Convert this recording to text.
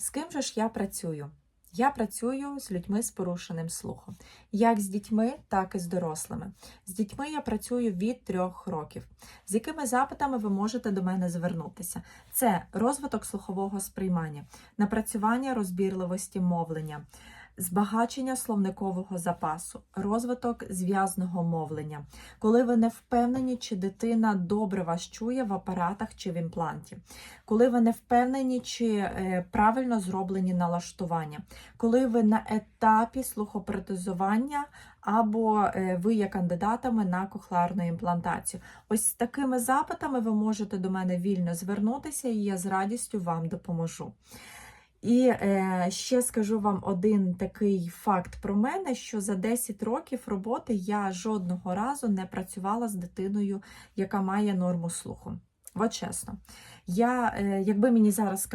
З ким же ж я працюю? Я працюю з людьми з порушеним слухом, як з дітьми, так і з дорослими. З дітьми я працюю від трьох років. З якими запитами ви можете до мене звернутися? Це розвиток слухового сприймання, напрацювання розбірливості мовлення, збагачення словникового запасу, розвиток зв'язного мовлення, коли ви не впевнені, чи дитина добре вас чує в апаратах чи в імпланті, коли ви не впевнені, чи е, правильно зроблені налаштування, коли ви на етапі слухопротезування або е, ви є кандидатами на кохлеарну імплантацію. Ось з такими запитами ви можете до мене вільно звернутися, і я з радістю вам допоможу. І е, ще скажу вам один такий факт про мене, що за 10 років роботи я жодного разу не працювала з дитиною, яка має норму слуху. От чесно. Я, е, якби мені зараз